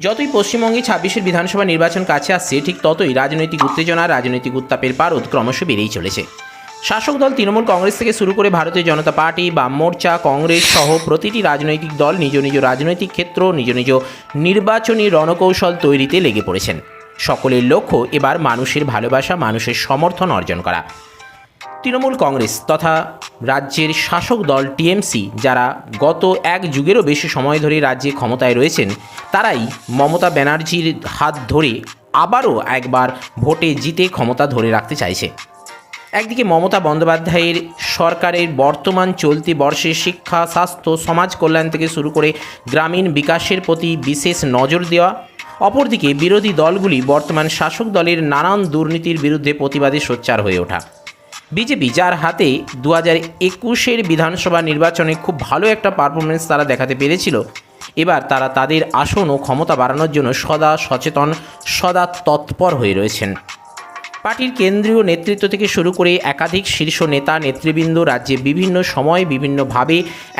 যতই পশ্চিমবঙ্গে ছাব্বিশের বিধানসভা নির্বাচন কাছে আসছে, ঠিক ততই রাজনৈতিক উত্তেজনা, রাজনৈতিক উত্তাপের পারদ ক্রমশ বেড়েই চলেছে। শাসক দল তৃণমূল কংগ্রেস থেকে শুরু করে ভারতীয় জনতা পার্টি, বাম মোর্চা, কংগ্রেস সহ প্রতিটি রাজনৈতিক দল নিজ নিজ রাজনৈতিক ক্ষেত্র, নিজ নিজ নির্বাচনী রণকৌশল তৈরিতে লেগে পড়েছেন। সকলের লক্ষ্য এবার মানুষের ভালোবাসা, মানুষের সমর্থন অর্জন করা। তৃণমূল কংগ্রেস তথা রাজ্যের শাসক দল টিএমসি যারা গত এক যুগেরও বেশি সময় ধরে রাজ্যে ক্ষমতায় রয়েছেন, তারাই মমতা ব্যানার্জির হাত ধরে আবারও একবার ভোটে জিতে ক্ষমতা ধরে রাখতে চাইছে। একদিকে মমতা বন্দ্যোপাধ্যায়ের সরকারের বর্তমান চলতি বর্ষে শিক্ষা, স্বাস্থ্য, সমাজ কল্যাণ থেকে শুরু করে গ্রামীণ বিকাশের প্রতি বিশেষ নজর দেওয়া, অপরদিকে বিরোধী দলগুলি বর্তমান শাসক দলের নানান দুর্নীতির বিরুদ্ধে প্রতিবাদে সোচ্চার হয়ে ওঠা। বিজেপি, যার হাতে দু হাজার একুশের বিধানসভা নির্বাচনে খুব ভালো একটা পারফরমেন্স তারা দেখাতে পেরেছিল। এবার তারা তাদের আসন ও ক্ষমতা বাড়ানোর জন্য সদা সচেতন, সদা তৎপর হয়ে রয়েছেন। পার্টির কেন্দ্রীয় নেতৃত্ব থেকে শুরু করে একাধিক শীর্ষ নেতা, নেতৃবৃন্দ রাজ্যে বিভিন্ন সময় বিভিন্নভাবে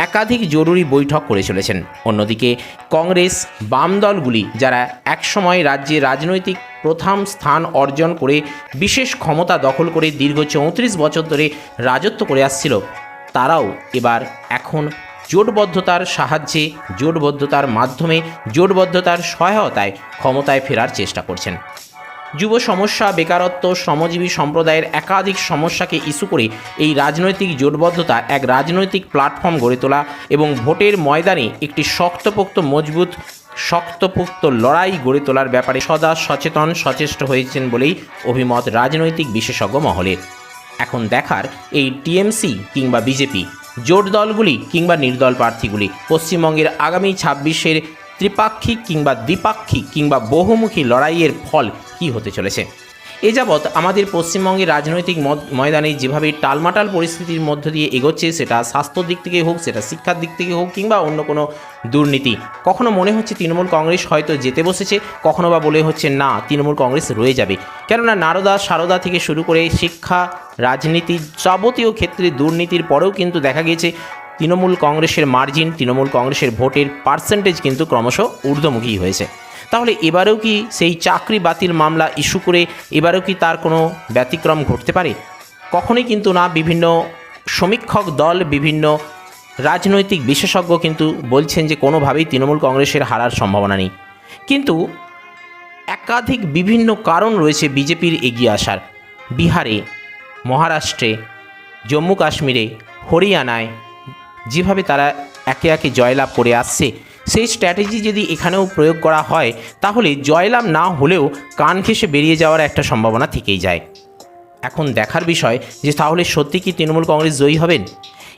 একাধিক জরুরি বৈঠক করে চলেছেন। অন্যদিকে কংগ্রেস, বাম দলগুলি যারা একসময় রাজ্যে রাজনৈতিক প্রথম স্থান অর্জন করে বিশেষ ক্ষমতা দখল করে দীর্ঘ চৌত্রিশ বছর ধরে রাজত্ব করে আসছিল, তারাও এবার এখন জোটবদ্ধতার সাহায্যে, জোটবদ্ধতার মাধ্যমে, জোটবদ্ধতার সহায়তায় ক্ষমতায় ফেরার চেষ্টা করছেন। যুব সমস্যা, বেকারত্ব, শ্রমজীবী সম্প্রদায়ের একাধিক সমস্যাকে ইস্যু করে এই রাজনৈতিক জোটবদ্ধতা এক রাজনৈতিক প্ল্যাটফর্ম গড়ে তোলা এবং ভোটের ময়দানে একটি শক্তপোক্ত, মজবুত, শক্তপোক্ত লড়াই গড়ে তোলার ব্যাপারে সদা সচেতন, সচেষ্ট হয়েছেন বলেই অভিমত রাজনৈতিক বিশেষজ্ঞ মহলের এখন দেখার এই টিএমসি কিংবা বিজেপি, জোট দলগুলি কিংবা নির্দল প্রার্থীগুলি পশ্চিমবঙ্গের আগামী ছাব্বিশের ত্রিপাক্ষিক কিংবা দ্বিপাক্ষিক কিংবা বহুমুখী লড়াইয়ের ফল কী হতে চলেছে? এ যাবৎ আমাদের পশ্চিমবঙ্গের রাজনৈতিক ময়দানে যেভাবে টালমাটাল পরিস্থিতির মধ্য দিয়ে এগোচ্ছে, সেটা স্বাস্থ্যর দিক থেকে হোক, সেটা শিক্ষার দিক থেকে হোক, কিংবা অন্য কোনো দুর্নীতি। কখনো মনে হচ্ছে তৃণমূল কংগ্রেস হয়তো যেতে বসেছে, কখনো বা বলে হচ্ছে না, তৃণমূল কংগ্রেস রয়ে যাবে। কেননা নারদা, সারদা থেকে শুরু করে শিক্ষা, রাজনীতি যাবতীয় ক্ষেত্রে দুর্নীতির পরেও কিন্তু দেখা গিয়েছে তৃণমূল কংগ্রেসের মার্জিন তৃণমূল কংগ্রেসের ভোটের পার্সেন্টেজ কিন্তু ক্রমশ ঊর্ধ্বমুখী হয়েছে। তাহলে এবারেও কি সেই চাকরি বাতিল মামলা ইস্যু করে এবারেও কি তার কোনো ব্যতিক্রম ঘটতে পারে? কখনোই কিন্তু না। বিভিন্ন সমীক্ষক দল, বিভিন্ন রাজনৈতিক বিশেষজ্ঞ কিন্তু বলছেন যে কোনোভাবেই তৃণমূল কংগ্রেসের হারার সম্ভাবনা নেই। কিন্তু একাধিক বিভিন্ন কারণ রয়েছে বিজেপির এগিয়ে আসার। বিহারে, মহারাষ্ট্রে, জম্মু কাশ্মীরে, হরিয়ানায় যেভাবে তারা একে একে জয়লাভ করে আসছে, সেই স্ট্র্যাটেজি যদি এখানেও প্রয়োগ করা হয়, তাহলে জয়লাভ না হলেও কান ঘেঁষে বেরিয়ে যাওয়ার একটা সম্ভাবনা থেকেই যায়। এখন দেখার বিষয় যে তাহলে সত্যি কি তৃণমূল কংগ্রেস জয়ী হবেন?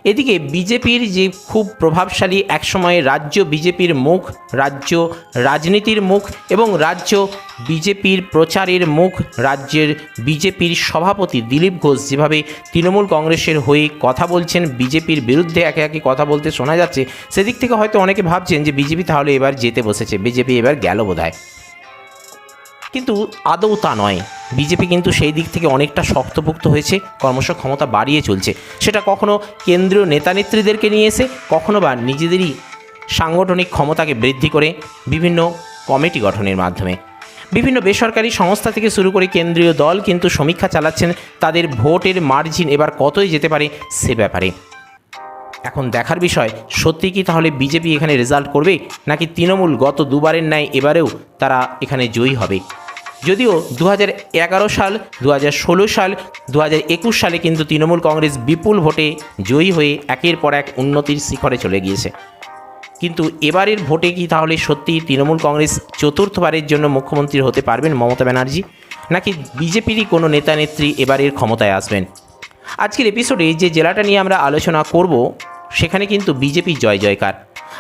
এদিকে বিজেপির যে খুব প্রভাবশালী একসময়ে রাজ্য বিজেপির মুখ, রাজ্য রাজনীতির মুখ এবং রাজ্য বিজেপির প্রচারের মুখ, রাজ্যের বিজেপির সভাপতি দিলীপ ঘোষ যেভাবে তৃণমূল কংগ্রেসের হয়ে কথা বলছেন, বিজেপির বিরুদ্ধে একে একে কথা বলতে শোনা যাচ্ছে, সেদিক থেকে হয়তো অনেকে ভাবছেন যে বিজেপি তাহলে এবার যেতে বসেছে, বিজেপি এবার গেল বোধহয়। কিন্তু আদৌ তা নয়। বিজেপি কিন্তু সেই দিক থেকে অনেকটা শক্তপোক্ত হয়েছে, কর্মশ ক্ষমতা বাড়িয়ে চলছে। সেটা কখনো কেন্দ্রীয় নেতানেত্রীদেরকে নিয়ে এসে, কখনো বা নিজেদেরই সাংগঠনিক ক্ষমতাকে বৃদ্ধি করে বিভিন্ন কমিটি গঠনের মাধ্যমে। বিভিন্ন বেসরকারি সংস্থা থেকে শুরু করে কেন্দ্রীয় দল কিন্তু সমীক্ষা চালাচ্ছেন, তাদের ভোটের মার্জিন এবার কতই যেতে পারে সে ব্যাপারে। এখন দেখার বিষয়, সত্যি কি তাহলে বিজেপি এখানে রেজাল্ট করবে? নাকি তৃণমূল গত দুবারের ন্যায় এবারেও তারা এখানে জয়ী হবে? যদিও দু হাজার এগারো সাল দু হাজার ষোলো সাল দু হাজার একুশ সালে কিন্তু তৃণমূল কংগ্রেস বিপুল ভোটে জয়ী হয়ে একের পর এক উন্নতির শিখরে চলে গিয়েছে। কিন্তু এবারের ভোটে কি তাহলে সত্যি তৃণমূল কংগ্রেস চতুর্থবারের জন্য মুখ্যমন্ত্রী হতে পারবেন মমতা ব্যানার্জি? নাকি বিজেপিরই কোনো নেতা নেত্রী এবারের ক্ষমতায় আসবেন? আজকের এপিসোডে যে জেলাটা নিয়ে আমরা আলোচনা করব সেখানে কিন্তু বিজেপি জয় জয়কার।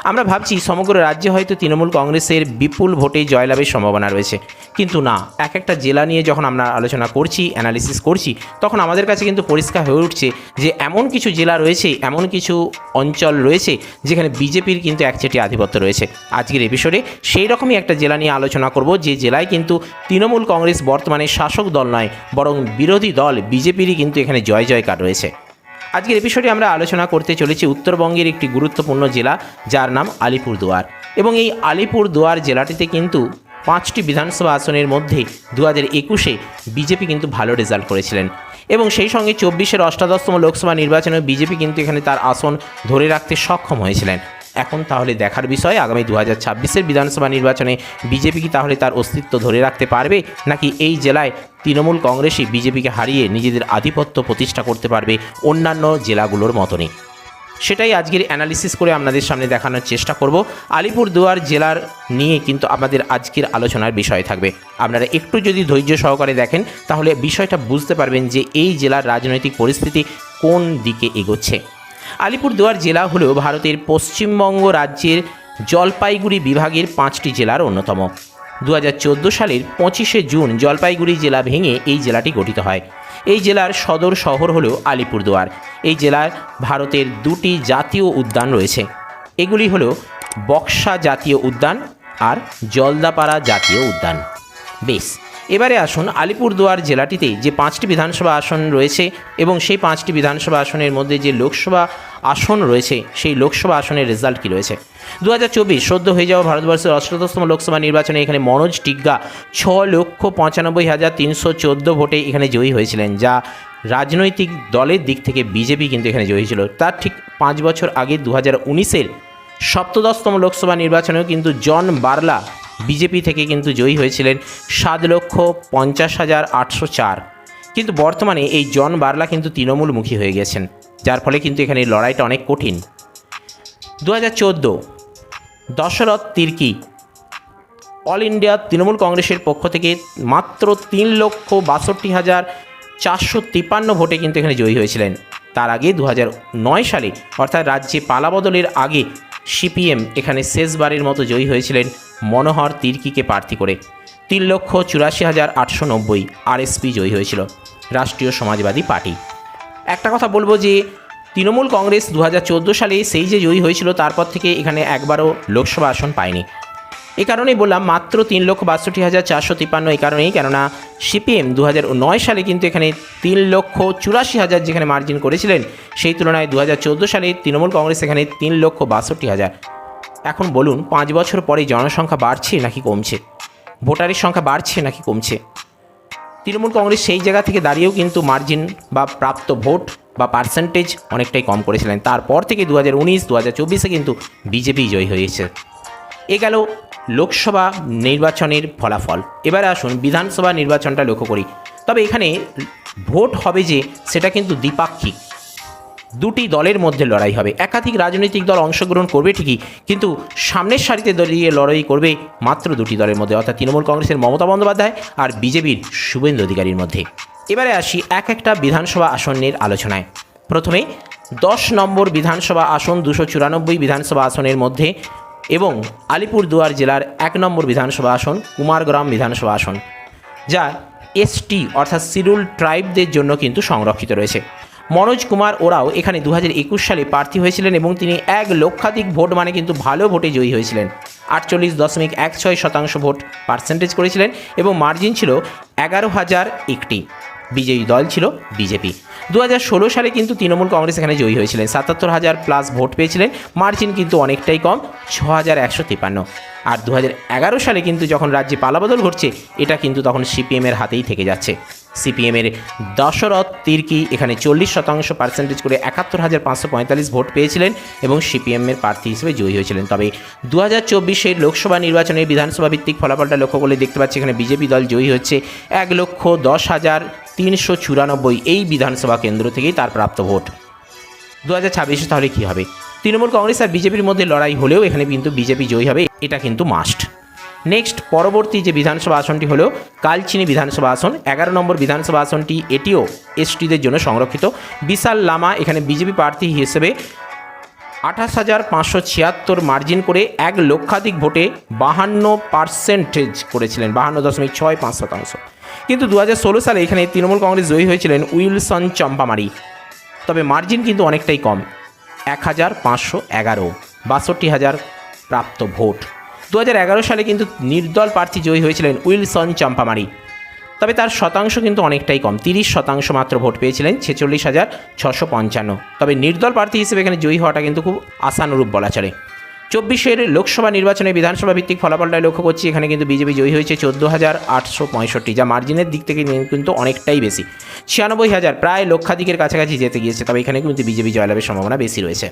আমরা ভাবছি সমগ্র রাজ্যে হয়তো তৃণমূল কংগ্রেসের বিপুল ভোটে জয়লাভের সম্ভাবনা রয়েছে। কিন্তু না, এক একটা জেলা নিয়ে যখন আমরা আলোচনা করছি অ্যানালিসিস করছি, তখন আমাদের কাছে কিন্তু পরিষ্কার হয়ে উঠছে যে এমন কিছু জেলা রয়েছে, এমন কিছু অঞ্চল রয়েছে, যেখানে বিজেপির কিন্তু একচেটি আধিপত্য রয়েছে। আজকের এপিসোডে সেই রকমই একটা জেলা নিয়ে আলোচনা করব, যে জেলায় কিন্তু তৃণমূল কংগ্রেস বর্তমানে শাসক দল নয়, বরং বিরোধী দল বিজেপিরই কিন্তু এখানে জয় জয়কার রয়েছে। আজকের এপিসোডে আমরা আলোচনা করতে চলেছি উত্তরবঙ্গের একটি গুরুত্বপূর্ণ জেলা, যার নাম আলিপুরদুয়ার। এবং এই আলিপুরদুয়ার জেলাটিতে কিন্তু পাঁচটি বিধানসভা আসনের মধ্যে দু হাজার একুশে বিজেপি কিন্তু ভালো রেজাল্ট করেছিলেন। এবং সেই সঙ্গে চব্বিশের অষ্টাদশতম লোকসভা নির্বাচনে বিজেপি কিন্তু এখানে তার আসন ধরে রাখতে সক্ষম হয়েছিলেন। এখন তাহলে দেখার বিষয়, আগামী দু হাজার ছাব্বিশের বিধানসভা নির্বাচনে বিজেপি কি তাহলে তার অস্তিত্ব ধরে রাখতে পারবে? নাকি এই জেলায় তৃণমূল কংগ্রেসই বিজেপিকে হারিয়ে নিজেদের আধিপত্য প্রতিষ্ঠা করতে পারবে অন্যান্য জেলাগুলোর মতনই? সেটাই আজকের অ্যানালিসিস করে আপনাদের সামনে দেখানোর চেষ্টা করব। আলিপুর দুয়ার জেলার নিয়ে কিন্তু আমাদের আজকের আলোচনার বিষয় থাকবে। আপনারা একটু যদি ধৈর্য সহকারে দেখেন, তাহলে বিষয়টা বুঝতে পারবেন যে এই জেলার রাজনৈতিক পরিস্থিতি কোন দিকে এগোচ্ছে। আলিপুর দুয়ার জেলা হল ভারতের পশ্চিমবঙ্গ রাজ্যের জলপাইগুড়ি বিভাগের পাঁচটি জেলার অন্যতম। দু হাজার চোদ্দ সালের পঁচিশে জুন জলপাইগুড়ি জেলা ভেঙে এই জেলাটি গঠিত হয়। এই জেলার সদর শহর হল আলিপুরদুয়ার। এই জেলার ভারতের দুটি জাতীয় উদ্যান রয়েছে। এগুলি হল বক্সা জাতীয় উদ্যান আর জলদাপাড়া জাতীয় উদ্যান। বেশ এবারে আসুন আলিপুরদুয়ার জেলাটিতে যে পাঁচটি বিধানসভা আসন রয়েছে এবং সেই পাঁচটি বিধানসভা আসনের মধ্যে যে লোকসভা আসন রয়েছে, সেই লোকসভা আসনের রেজাল্ট কী রয়েছে? দু হাজার চব্বিশ সদ্য হয়ে যাওয়া ভারতবর্ষের অষ্টাদশতম লোকসভা নির্বাচনে এখানে মনোজ টিগ্গা ছ লক্ষ পঁচানব্বই হাজার তিনশো চোদ্দ ভোটে এখানে জয়ী হয়েছিলেন, যা রাজনৈতিক দলের দিক থেকে বিজেপি কিন্তু এখানে জয়ী ছিল। তার ঠিক পাঁচ বছর আগে দু হাজার উনিশের সপ্তদশতম লোকসভা নির্বাচনেও কিন্তু জন বার্লা বিজেপি থেকে কিন্তু জয়ী হয়েছিলেন সাত লক্ষ পঞ্চাশ হাজার আটশো চার। কিন্তু বর্তমানে এই জন বার্লা কিন্তু তৃণমূলমুখী হয়ে গেছেন, যার ফলে কিন্তু এখানে লড়াইটা অনেক কঠিন। দু হাজার চোদ্দ, দশরথ তির্কি, অল ইন্ডিয়া তৃণমূল কংগ্রেসের পক্ষ থেকে মাত্র তিন লক্ষ বাষট্টি হাজার চারশো তিপ্পান্ন ভোটে কিন্তু এখানে জয়ী হয়েছিলেন। তার আগে দু নয় সালে, অর্থাৎ রাজ্যে পালাবদলের আগে সিপিএম এখানে শেষবারের মতো জয়ী হয়েছিলেন মনোহর তির্কিকে প্রার্থী করে। তিন লক্ষ চুরাশি হাজার আটশো নব্বই আরএসপি জয়ী হয়েছিল, রাষ্ট্রীয় সমাজবাদী পার্টি। একটা কথা বলব যে, তৃণমূল কংগ্রেস দু হাজার চোদ্দ সালে সেই যে জয়ী হয়েছিল, তারপর থেকে এখানে একবারও লোকসভা আসন পায়নি। এ কারণেই বললাম, মাত্র তিন লক্ষ বাষট্টি হাজার চারশো তিপ্পান্ন এই কারণেই, কেননা সিপিএম দু নয় সালে কিন্তু এখানে তিন লক্ষ চুরাশি হাজার যেখানে মার্জিন করেছিলেন, সেই তুলনায় দু হাজার চোদ্দ সালে তৃণমূল কংগ্রেস এখানে তিন লক্ষ বাষট্টি হাজার। এখন বলুন, পাঁচ বছর পরে জনসংখ্যা বাড়ছে নাকি কমছে? ভোটারের সংখ্যা বাড়ছে নাকি কমছে? তৃণমূল কংগ্রেস সেই জায়গা থেকে দাঁড়িয়েও কিন্তু মার্জিন বা প্রাপ্ত ভোট বা পার্সেন্টেজ অনেকটাই কম করেছিলেন। তারপর থেকে দু হাজার উনিশ দু হাজার চব্বিশে কিন্তু বিজেপি জয়ী হয়েছে। এ গেল লোকসভা নির্বাচনের ফলাফল। এবারে আসুন, বিধানসভা নির্বাচনটা লক্ষ্য করি। তবে এখানে ভোট হবে যে, সেটা কিন্তু দ্বিপাক্ষিক। দুটি দলের মধ্যে লড়াই হবে। একাধিক রাজনৈতিক দল অংশগ্রহণ করবে ঠিকই, কিন্তু সামনের সারিতে দাঁড়িয়ে লড়াই করবে মাত্র দুটি দলের মধ্যে, অর্থাৎ তৃণমূল কংগ্রেসের মমতা বন্দ্যোপাধ্যায় আর বিজেপির শুভেন্দু অধিকারীর মধ্যে। এবারে আসি এক একটা বিধানসভা আসনের আলোচনায়। প্রথমে, দশ নম্বর বিধানসভা আসন দুশো চুরানব্বই বিধানসভা আসনের মধ্যে এবং আলিপুরদুয়ার জেলার এক নম্বর বিধানসভা আসন, কুমারগ্রাম বিধানসভা আসন, যা এসটি অর্থাৎ শিডিউল ট্রাইবদের জন্য কিন্তু সংরক্ষিত রয়েছে। মনোজ কুমার ওরাও এখানে দু একুশ সালে প্রার্থী হয়েছিলেন এবং তিনি এক লক্ষাধিক ভোট মানে কিন্তু ভালো ভোটে জয়ী হয়েছিলেন। আটচল্লিশ দশমিক এক ছয় শতাংশ ভোট পার্সেন্টেজ করেছিলেন এবং মার্জিন ছিল এগারো হাজার একটি। বিজয়ী দল ছিল বিজেপি। দু হাজার ষোলো সালে কিন্তু তৃণমূল কংগ্রেস এখানে জয়ী হয়েছিলেন। সাতাত্তর হাজার প্লাস ভোট পেয়েছিলেন। মার্জিন কিন্তু অনেকটাই কম, ছ হাজার একশো তিপ্পান্ন। আর দু হাজার এগারো সালে কিন্তু যখন রাজ্যে পালাবদল ঘটছে, এটা কিন্তু তখন সিপিএমের হাতেই থেকে যাচ্ছে। সিপিএমের দশরথ তির্কি এখানে চল্লিশ শতাংশ পার্সেন্টেজ করে একাত্তর হাজার পাঁচশো পঁয়তাল্লিশ ভোট পেয়েছিলেন এবং সিপিএমের প্রার্থী হিসেবে জয়ী হয়েছিলেন। তবে দু হাজার চব্বিশের লোকসভা নির্বাচনে বিধানসভা ভিত্তিক ফলাফলটা লক্ষ্য করলে দেখতে পাচ্ছি এখানে বিজেপি দল জয়ী হচ্ছে এক লক্ষ দশ হাজার তিনশো চুরানব্বই। এই বিধানসভা কেন্দ্র থেকেই তার প্রাপ্ত ভোট। দু হাজার ছাব্বিশে তাহলে কী হবে? তৃণমূল কংগ্রেস আর বিজেপির মধ্যে লড়াই হলেও এখানে কিন্তু বিজেপি জয়ী হবে, এটা কিন্তু মাস্ট নেক্সট পরবর্তী যে বিধানসভা আসনটি হলো কালচিনি বিধানসভা আসন। এগারো নম্বর বিধানসভা আসনটি, এটিও এসটিদের জন্য সংরক্ষিত। বিশাল লামা এখানে বিজেপি প্রার্থী হিসেবে আঠাশ হাজার পাঁচশো ছিয়াত্তর মার্জিন করে এক লক্ষাধিক ভোটে বাহান্ন পার্সেন্টেজ করেছিলেন, বাহান্ন দশমিক ছয় পাঁচ শতাংশ। কিন্তু দু হাজার ষোলো সালে এখানে তৃণমূল কংগ্রেস জয়ী হয়েছিলেন উইলসন চম্পামারি। তবে মার্জিন কিন্তু অনেকটাই কম, এক হাজার পাঁচশো এগারো, বাষট্টি হাজার প্রাপ্ত ভোট। দু হাজার এগারো সালে কিন্তু নির্দল প্রার্থী জয়ী হয়েছিলেন উইলসন চম্পামারি। তবে তার শতাংশ কিন্তু অনেকটাই কম, তিরিশ শতাংশ মাত্র ভোট পেয়েছিলেন, ছেচল্লিশ হাজার ছশো পঞ্চান্ন। তবে নির্দল প্রার্থী হিসেবে এখানে জয়ী হওয়াটা কিন্তু খুব আশানুরূপ বলা চলে। চব্বিশের লোকসভা নির্বাচনে বিধানসভা ভিত্তিক ফলাফলটাই লক্ষ্য করছি, এখানে কিন্তু বিজেপি জয়ী হয়েছে চোদ্দ হাজার আটশো পঁয়ষট্টি, যা মার্জিনের দিক থেকে কিন্তু অনেকটাই বেশি। ছিয়ানব্বই হাজার, প্রায় লক্ষাধিকের কাছাকাছি যেতে গিয়েছে, তবে এখানে কিন্তু বিজেপি জয়লাভের সম্ভাবনা বেশি রয়েছে।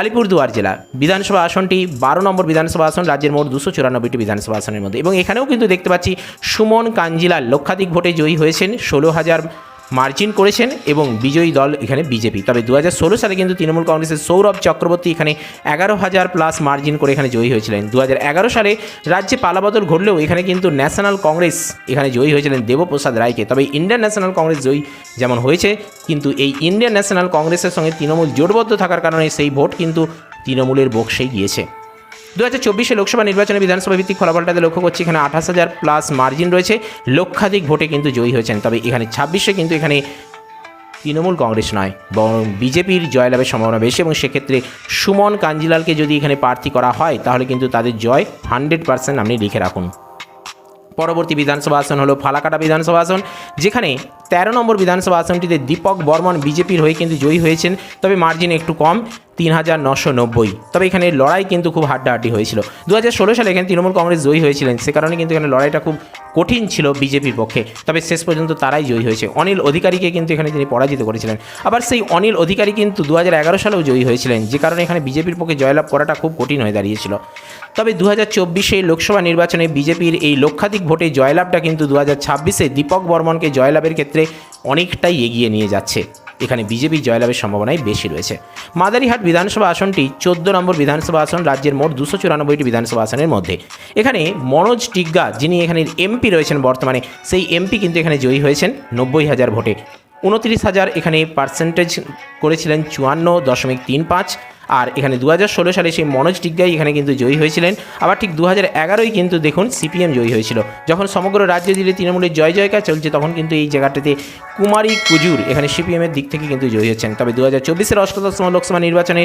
আলিপুরদুয়ার জেলা বিধানসভা আসনটি বারো নম্বর বিধানসভা আসন, রাজ্যের মোট দুশো চুরানব্বইটি বিধানসভা আসনের মধ্যে। এবং এখানেও কিন্তু দেখতে পাচ্ছি সুমন কাঞ্জিলাল লক্ষাধিক ভোটে জয়ী হয়েছেন, ষোলো হাজার মার্জিন করেছেন এবং বিজয়ী দল এখানে বিজেপি। তবে দু সালে কিন্তু তৃণমূল কংগ্রেসের সৌরভ চক্রবর্তী এখানে এগারো হাজার প্লাস মার্জিন করে এখানে জয়ী হয়েছিলেন। দু সালে রাজ্যে পালাবদল ঘটলেও এখানে কিন্তু ন্যাশনাল কংগ্রেস এখানে জয়ী হয়েছিলেন দেবপ্রসাদ রায়কে। তবে ইন্ডিয়ান ন্যাশনাল কংগ্রেস জয়ী যেমন হয়েছে, কিন্তু এই ইন্ডিয়ান ন্যাশনাল কংগ্রেসের সঙ্গে তৃণমূল জোটবদ্ধ থাকার কারণে সেই ভোট কিন্তু তৃণমূলের বক্সেই গিয়েছে। দু হাজার চব্বিশে লোকসভা নির্বাচনে বিধানসভা ভিত্তিক ফলাফলটাতে লক্ষ্য করছি, এখানে আঠাশ হাজার প্লাস মার্জিন রয়েছে। লক্ষাধিক ভোটে কিন্তু জয়ী হয়েছেন, তবে এখানে ছাব্বিশে কিন্তু এখানে তৃণমূল কংগ্রেস নয়, বরং বিজেপির জয়লাভের সম্ভাবনা বেশি এবং সেক্ষেত্রে সুমন কাঞ্জিলালকে যদি এখানে প্রার্থী করা হয়, তাহলে কিন্তু তাদের জয় হান্ড্রেড পার্সেন্ট আপনি লিখে রাখুন। পরবর্তী বিধানসভা আসন হলো ফালাকাটা বিধানসভা আসন, যেখানে তেরো নম্বর বিধানসভা আসনটিতে দীপক বর্মন বিজেপির হয়ে কিন্তু জয়ী হয়েছেন, তবে মার্জিন একটু কম, তিন হাজার নশো নব্বই। তবে এখানে লড়াই কিন্তু খুব হাড্ডাহাড্ডি হয়েছিল। দু হাজার ষোলো সালে এখানে তৃণমূল কংগ্রেস জয়ী হয়েছিলেন, সে কারণে কিন্তু এখানে লড়াইটা খুব কঠিন ছিল বিজেপির পক্ষে। তবে শেষ পর্যন্ত তারাই জয়ী হয়েছে। অনিল অধিকারীকে কিন্তু এখানে তিনি পরাজিত করেছিলেন। আবার সেই অনিল অধিকারী কিন্তু দু হাজার এগারো সালেও জয়ী হয়েছিলেন, যে কারণে এখানে বিজেপির পক্ষে জয়লাভ করাটা খুব কঠিন হয়ে দাঁড়িয়েছিল। তবে দু হাজার চব্বিশে লোকসভা নির্বাচনে বিজেপির এই লক্ষাধিক ভোটে জয়লাভটা কিন্তু দু হাজার ছাব্বিশে দীপক বর্মনকে জয়লাভের ক্ষেত্রে অনেকটাই এগিয়ে নিয়ে যাচ্ছে। এখানে বিজেপি জয়লাভের সম্ভাবনাই বেশি রয়েছে। মাদারিহাট বিধানসভা আসনটি চোদ্দ নম্বর বিধানসভা আসন, রাজ্যের মোট দুশো চুরানব্বইটি বিধানসভা আসনের মধ্যে। এখানে মনোজ টিগ্গা, যিনি এখানে এমপি রয়েছেন বর্তমানে, সেই এমপি কিন্তু এখানে জয়ী হয়েছেন নব্বই হাজার ভোটে। উনত্রিশ হাজার এখানে পার্সেন্টেজ করেছিলেন চুয়ান্ন দশমিক তিন পাঁচ। আর এখানে দু হাজার ষোলো সালে সেই মনোজ টিগ্গাই এখানে কিন্তু জয়ী হয়েছিলেন। আবার ঠিক দু হাজার এগারোই কিন্তু দেখুন সিপিএম জয়ী হয়েছিল। যখন সমগ্র রাজ্য জুড়ে তৃণমূলের জয় জয়কার চলছে, তখন কিন্তু এই জায়গাটিতে কুমারী কুজুর এখানে সিপিএমের দিক থেকে কিন্তু জয়ী হচ্ছেন। তবে দু হাজার চব্বিশের অষ্টাদশম লোকসভা নির্বাচনে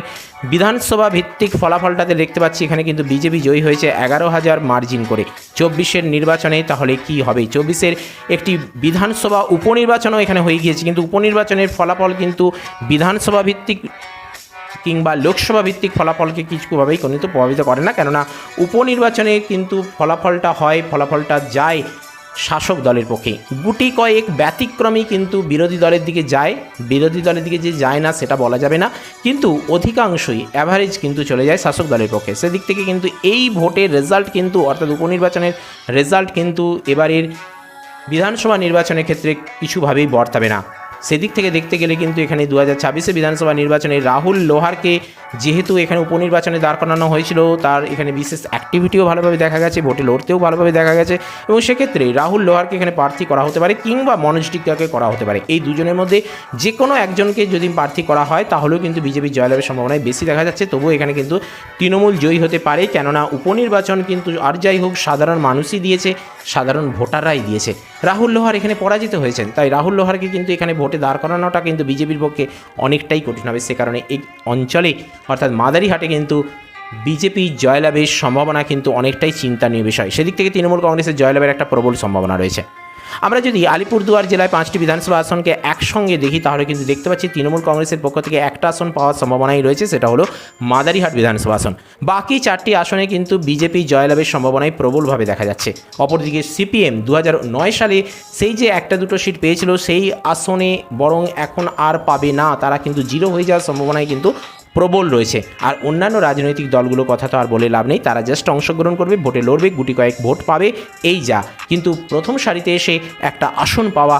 বিধানসভা ভিত্তিক ফলাফলটাতে দেখতে পাচ্ছি, এখানে কিন্তু বিজেপি জয়ী হয়েছে এগারো হাজার মার্জিন করে। চব্বিশের নির্বাচনে তাহলে কি হবে? চব্বিশের একটি বিধানসভা উপনির্বাচনও এখানে হয়ে গিয়েছে, কিন্তু উপনির্বাচনের ফলাফল কিন্তু বিধানসভা ভিত্তিক কিংবা লোকসভা ভিত্তিক ফলাফলকে কিছুভাবেই কিন্তু প্রভাবিত করে না। কেননা উপনির্বাচনে কিন্তু ফলাফলটা হয়, ফলাফলটা যায় শাসক দলের পক্ষে। গুটি কয়েক ব্যতিক্রমী কিন্তু বিরোধী দলের দিকে যায়। বিরোধী দলের দিকে যে যায় না, সেটা বলা যাবে না। কিন্তু অধিকাংশই অ্যাভারেজ কিন্তু চলে যায় শাসক দলের পক্ষে। সেদিক থেকে কিন্তু এই ভোটের রেজাল্ট কিন্তু, অর্থাৎ উপনির্বাচনের রেজাল্ট কিন্তু এবারের বিধানসভা নির্বাচনের ক্ষেত্রে কিছুভাবেই বর্তাবে না। সেদিক থেকে দেখতে গেলে কিন্তু এখানে দু হাজার ছাব্বিশে বিধানসভা নির্বাচনে রাহুল লোহারকে যেহেতু এখানে উপনির্বাচনে দাঁড় করানো হয়েছিল, তার এখানে বিশেষ অ্যাক্টিভিটিও ভালোভাবে দেখা গেছে, ভোটে লড়তেও ভালোভাবে দেখা গেছে এবং সেক্ষেত্রে রাহুল লোহারকে এখানে প্রার্থী করা হতে পারে কিংবা মনোজ টিকাকে করা হতে পারে। এই দুজনের মধ্যে যে কোনো একজনকে যদি প্রার্থী করা হয়, তাহলেও কিন্তু বিজেপির জয়লাভের সম্ভাবনায় বেশি দেখা যাচ্ছে। তবুও এখানে কিন্তু তৃণমূল জয়ী হতে পারে, কেননা উপনির্বাচন কিন্তু আর যাই হোক, সাধারণ মানুষই দিয়েছে, সাধারণ ভোটাররাই দিয়েছে। রাহুল লোহার এখানে পরাজিত হয়েছেন। তাই রাহুল লোহারকে কিন্তু এখানে ভোটে দাঁড় করানোটা কিন্তু বিজেপির পক্ষে অনেকটাই কঠিন হবে। সে কারণে এই অঞ্চলে, অর্থাৎ মাদারিহাটে কিন্তু বিজেপি জয়লাভের সম্ভাবনা কিন্তু অনেকটাই চিন্তানীয় বিষয়। সেদিক থেকে তৃণমূল কংগ্রেসের জয়লাভের একটা প্রবল সম্ভাবনা রয়েছে। আমরা যদি আলিপুরদুয়ার জেলায় পাঁচটি বিধানসভা আসনকে একসঙ্গে দেখি, তাহলে কিন্তু দেখতে পাচ্ছি তৃণমূল কংগ্রেসের পক্ষ থেকে একটা আসন পাওয়ার সম্ভাবনাই রয়েছে, সেটা হলো মাদারিহাট বিধানসভা আসন। বাকি চারটি আসনে কিন্তু বিজেপি জয়লাভের সম্ভাবনাই প্রবলভাবে দেখা যাচ্ছে। অপরদিকে সিপিএম দু সালে সেই যে একটা দুটো সিট পেয়েছিল, সেই আসনে বরং এখন আর পাবে না, তারা কিন্তু জিরো হয়ে যাওয়ার সম্ভাবনাই কিন্তু প্রবল রয়েছে। আর অন্যান্য রাজনৈতিক দলগুলোর কথা তো আর বলে লাভ নেই। তারা জাস্ট অংশগ্রহণ করবে, ভোটে লড়বে, গুটি কয়েক ভোট পাবে, এই যা। কিন্তু প্রথম সারিতে এসে একটা আসন পাওয়া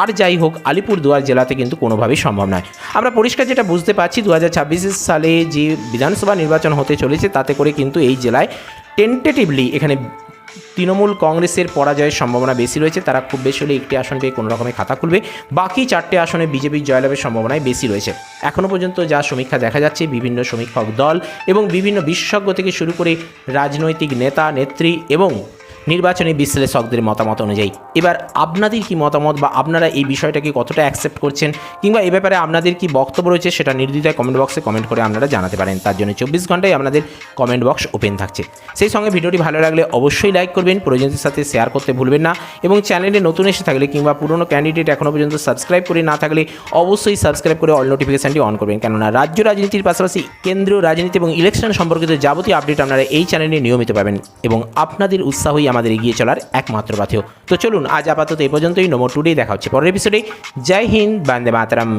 আর যাই হোক, আলিপুরদুয়ার জেলাতে কিন্তু কোনোভাবেই সম্ভব নয়। আমরা পরিষ্কার যেটা বুঝতে পারছি দু হাজার সালে যে বিধানসভা নির্বাচন হতে চলেছে, তাতে করে কিন্তু এই জেলায় টেন্টেটিভলি এখানে তৃণমূল কংগ্রেসের পরাজয়ের সম্ভাবনা বেশি রয়েছে, তারা খুব বেশি হলে একটি আসন পেয়ে কোনো রকমের খাতা খুলবে। বাকি চারটে আসনে বিজেপির জয়লাভের সম্ভাবনায় বেশি রয়েছে। এখনও পর্যন্ত যা সমীক্ষা দেখা যাচ্ছে, বিভিন্ন সমীক্ষক দল এবং বিভিন্ন বিশেষজ্ঞ থেকে শুরু করে রাজনৈতিক নেতা, নেত্রী এবং নির্বাচনী বিশ্লেষকদের মতামত অনুযায়ী। এবার আপনাদের কি মতামত বা আপনারা এই বিষয়টাকে কতটা অ্যাকসেপ্ট করছেন কিংবা এ ব্যাপারে আপনাদের কি বক্তব্য রয়েছে সেটা নির্দ্বিধায় কমেন্ট বক্সে কমেন্ট করে আপনারা জানাতে পারেন। তার জন্য চব্বিশ ঘন্টায় আপনাদের কমেন্ট বক্স ওপেন থাকছে। সেই সঙ্গে ভিডিওটি ভালো লাগলে অবশ্যই লাইক করবেন প্রয়োজনদের সাথে শেয়ার করতে ভুলবেন না এবং চ্যানেলে নতুন এসে থাকলে কিংবা পুরনো ক্যান্ডিডেট এখনও পর্যন্ত সাবস্ক্রাইব করে না থাকলে অবশ্যই সাবস্ক্রাইব করে অল নোটিফিকেশানটি অন করবেন। কেননা রাজ্য রাজনীতির পাশাপাশি কেন্দ্রীয় রাজনীতি এবং ইলেকশন সম্পর্কিত যাবতীয় আপডেট আপনারা এই চ্যানেলে নিয়মিত পাবেন এবং আপনাদের উৎসাহই আমাদের এগিয়ে চলার একমাত্র পাথেও। তো চলুন, আজ আপাতত এই পর্যন্তই। নম্বর টুডেই দেখা হচ্ছে পরের এপিসোডে জয় হিন্দ, বান্দে মাতারাম।